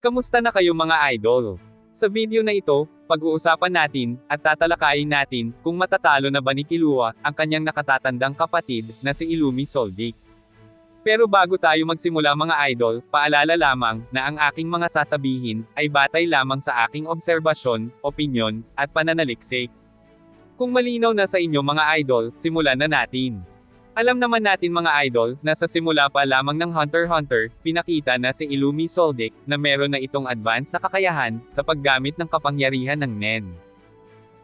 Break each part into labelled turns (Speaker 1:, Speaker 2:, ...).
Speaker 1: Kamusta na kayo mga idol? Sa video na ito, pag-uusapan natin, at tatalakayin natin, kung matatalo na ba ni Kilua, ang kanyang nakatatandang kapatid, na si Ilumi Soldic. Pero bago tayo magsimula mga idol, paalala lamang, na ang aking mga sasabihin, ay batay lamang sa aking obserbasyon, opinyon, at pananaliksik. Kung malinaw na sa inyo mga idol, simulan na natin. Alam naman natin mga idol, na sa simula pa lamang ng Hunter Hunter, pinakita na si Illumi Soldic, na meron na itong advanced na kakayahan, sa paggamit ng kapangyarihan ng Nen.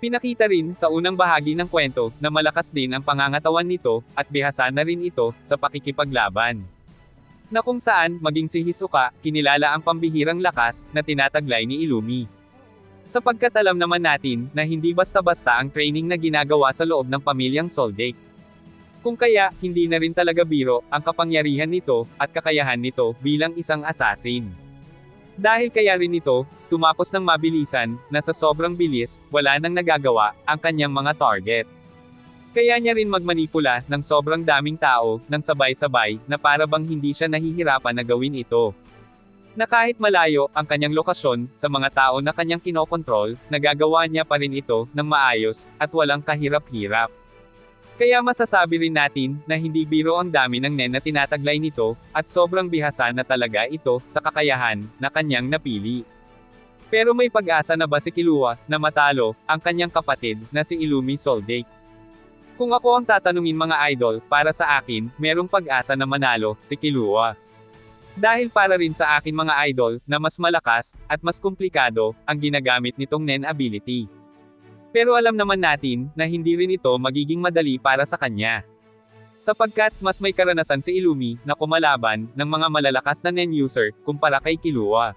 Speaker 1: Pinakita rin, sa unang bahagi ng kwento, na malakas din ang pangangatawan nito, at bihasa na rin ito, sa pakikipaglaban. Na kung saan, maging si Hisoka, kinilala ang pambihirang lakas, na tinataglay ni Illumi. Sapagkat alam naman natin, na hindi basta-basta ang training na ginagawa sa loob ng pamilyang Soldic. Kung kaya, hindi na rin talaga biro, ang kapangyarihan nito, at kakayahan nito, bilang isang assassin. Dahil kaya rin ito, tumapos ng mabilisan, na sa sobrang bilis, wala nang nagagawa, ang kanyang mga target. Kaya niya rin magmanipula, ng sobrang daming tao, ng sabay-sabay, na para bang hindi siya nahihirapan na gawin ito. Na kahit malayo, ang kanyang lokasyon, sa mga tao na kanyang kinokontrol, nagagawa niya pa rin ito, ng maayos, at walang kahirap-hirap. Kaya masasabi rin natin, na hindi biro ang dami ng nen na tinataglay nito, at sobrang bihasa na talaga ito, sa kakayahan, na kanyang napili. Pero may pag-asa na ba si Kilua, na matalo, ang kanyang kapatid, na si Illumi Soldic? Kung ako ang tatanungin mga idol, para sa akin, merong pag-asa na manalo, si Kilua. Dahil para rin sa akin mga idol, na mas malakas, at mas komplikado, ang ginagamit nitong Nen ability. Pero alam naman natin, na hindi rin ito magiging madali para sa kanya. Sapagkat, mas may karanasan si Illumi, na kumalaban, ng mga malalakas na NEN user, kumpara kay Kilua.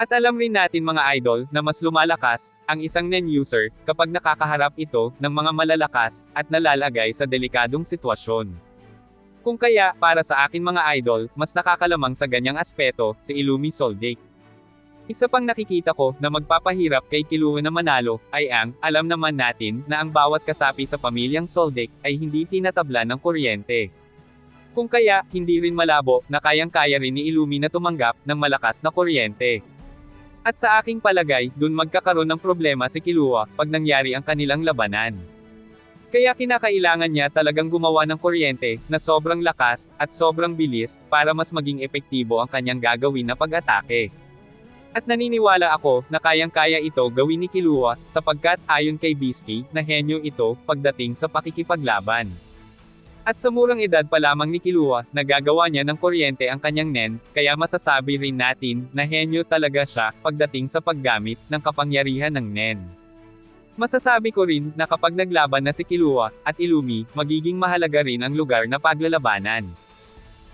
Speaker 1: At alam rin natin mga idol, na mas lumalakas, ang isang NEN user, kapag nakakaharap ito, ng mga malalakas, at nalalagay sa delikadong sitwasyon. Kung kaya, para sa akin mga idol, mas nakakalamang sa ganyang aspeto, si Illumi Soldic. Isa pang nakikita ko, na magpapahirap kay Kilua na manalo, ay ang, alam naman natin, na ang bawat kasapi sa pamilyang Soldic, ay hindi tinatabla ng kuryente. Kung kaya, hindi rin malabo, na kayang-kaya rin ni Illumi na tumanggap, ng malakas na kuryente. At sa aking palagay, dun magkakaroon ng problema si Kilua, pag nangyari ang kanilang labanan. Kaya kinakailangan niya talagang gumawa ng kuryente, na sobrang lakas, at sobrang bilis, para mas maging epektibo ang kanyang gagawin na pag-atake. At naniniwala ako, na kayang-kaya ito gawin ni Kilua, sapagkat ayon kay Bisky, na henyo ito, pagdating sa pakikipaglaban. At sa murang edad pa lamang ni Kilua, nagagawa niya ng kuryente ang kanyang nen, kaya masasabi rin natin, na henyo talaga siya, pagdating sa paggamit, ng kapangyarihan ng nen. Masasabi ko rin, na kapag naglaban na si Kilua, at Illumi, magiging mahalaga rin ang lugar na paglalabanan.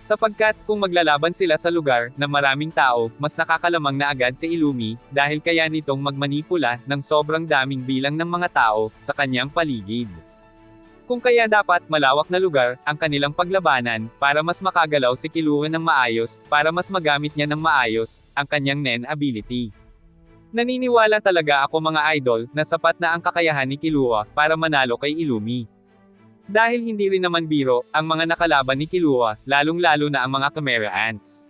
Speaker 1: Sapagkat, kung maglalaban sila sa lugar, na maraming tao, mas nakakalamang na agad si Illumi, dahil kaya nitong magmanipula, ng sobrang daming bilang ng mga tao, sa kanyang paligid. Kung kaya dapat, malawak na lugar, ang kanilang paglabanan, para mas makagalaw si Kilua ng maayos, para mas magamit niya ng maayos, ang kanyang Nen ability. Naniniwala talaga ako mga idol, na sapat na ang kakayahan ni Kilua, para manalo kay Illumi. Dahil hindi rin naman biro, ang mga nakalaban ni Kilua, lalong-lalo na ang mga Chimera Ants.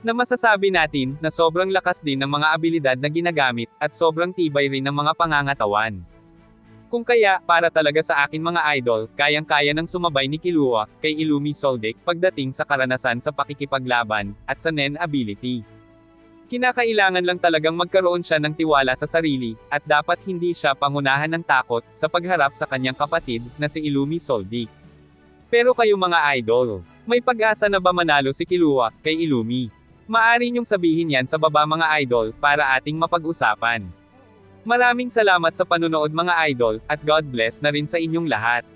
Speaker 1: Na masasabi natin, na sobrang lakas din ng mga abilidad na ginagamit, at sobrang tibay rin ng mga pangangatawan. Kung kaya, para talaga sa akin mga idol, kayang-kaya ng sumabay ni Kilua, kay Illumi Soldic, pagdating sa karanasan sa pakikipaglaban, at sa Nen ability. Kinakailangan lang talagang magkaroon siya ng tiwala sa sarili, at dapat hindi siya pangunahan ng takot, sa pagharap sa kanyang kapatid, na si Illumi Soldic. Pero kayo mga idol, may pag-asa na ba manalo si Kilua, kay Illumi? Maari niyong sabihin yan sa baba mga idol, para ating mapag-usapan. Maraming salamat sa panunood mga idol, at God bless na rin sa inyong lahat.